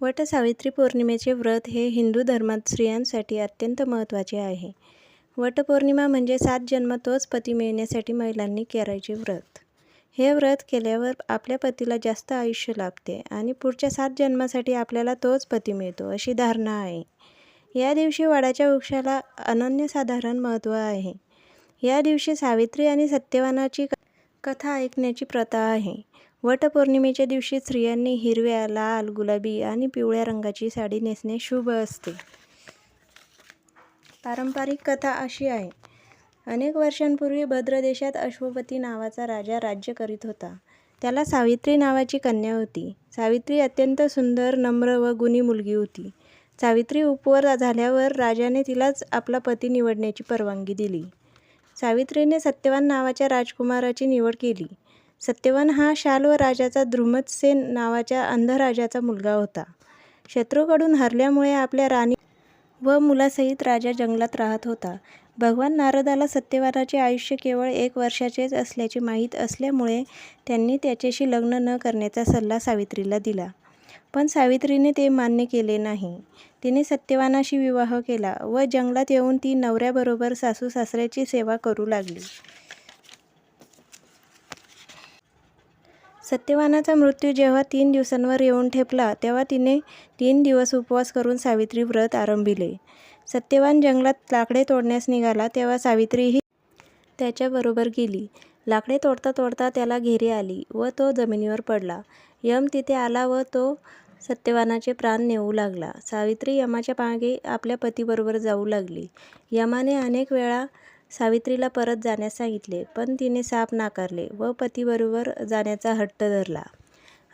वट सावित्री पौर्णिमेचे व्रत हे हिंदू धर्मात स्त्रियांसाठी अत्यंत महत्त्वाचे आहे. वटपौर्णिमा म्हणजे सात जन्म तोच पती मिळण्यासाठी महिलांनी करायचे व्रत. हे व्रत केल्यावर आपल्या पतीला जास्त आयुष्य लाभते आणि पुढच्या सात जन्मासाठी आपल्याला तोच पती मिळतो अशी धारणा आहे. या दिवशी वडाच्या वृक्षाला अनन्यसाधारण महत्त्व आहे. या दिवशी सावित्री आणि सत्यवानाची कथा ऐकण्याची प्रथा आहे. वटपौर्णिमेच्या दिवशी स्त्रियांनी हिरव्या, लाल, गुलाबी आणि पिवळ्या रंगाची साडी नेसणे शुभ असते. पारंपरिक कथा अशी आहे, अनेक वर्षांपूर्वी भद्र देशात अश्वपती नावाचा राजा राज्य करीत होता. त्याला सावित्री नावाची कन्या होती. सावित्री अत्यंत सुंदर, नम्र व गुणी मुलगी होती. सावित्री उपवर झाल्यावर राजाने तिलाच आपला पती निवडण्याची परवानगी दिली. सावित्रीने सत्यवान नावाच्या राजकुमाराची निवड केली. सत्यवान हा शाल्व राजाचा ध्रुमतसेन नावाच्या अंधराजाचा मुलगा होता. शत्रूकडून हरल्यामुळे आपल्या राणी व मुलासहित राजा जंगलात राहत होता. भगवान नारदाला सत्यवानाचे आयुष्य केवळ एक वर्षाचेच असल्याचे माहीत असल्यामुळे त्यांनी त्याच्याशी लग्न न करण्याचा सल्ला सावित्रीला दिला. पण सावित्रीने ते मान्य केले नाही. तिने सत्यवानाशी विवाह केला व जंगलात येऊन ती नवऱ्याबरोबर सासू-सासऱ्याची सेवा करू लागली. सत्यवानाचा मृत्यू जेव्हा तीन दिवसांवर येऊन ठेपला तेव्हा तिने तीन दिवस उपवास करून सावित्री व्रत आरंभिले. सत्यवान जंगलात लाकडे तोडण्यास निघाला तेव्हा सावित्रीही त्याच्याबरोबर गेली. लाकडे तोडता तोडता त्याला घेरी आली व तो जमिनीवर पडला. यम तिथे आला व तो सत्यवानाचे प्राण नेऊ लागला. सावित्री यमाच्या मागे आपल्या पतीबरोबर जाऊ लागली. यमाने अनेक वेळा सावित्रीला परत जाण्यास सांगितले पण तिने साप नाकारले व पतीबरोबर जाण्याचा हट्ट धरला.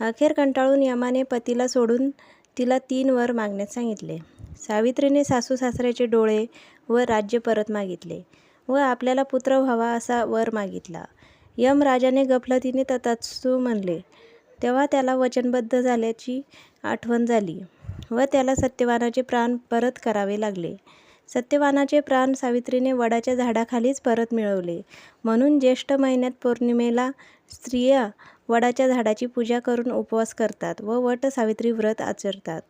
अखेर कंटाळून यमाने पतीला सोडून तिला तीन वर मागण्यास सांगितले. सावित्रीने सासू-सासऱ्याचे डोळे व राज्य परत मागितले व आपल्याला पुत्र व्हावा असा वर मागितला. यम राजाने गफलतीने तथास्तु म्हणले. तेव्हा त्याला वचनबद्ध झाल्याची आठवण झाली व त्याला सत्यवानाचे प्राण परत करावे लागले. सत्यवानाचे प्राण सावित्रीने वडाच्या झाडाखालीच परत मिळवले. म्हणून ज्येष्ठ महिन्यात पौर्णिमेला स्त्रिया वडाच्या झाडाची पूजा करून उपवास करतात व वट सावित्री व्रत आचरतात.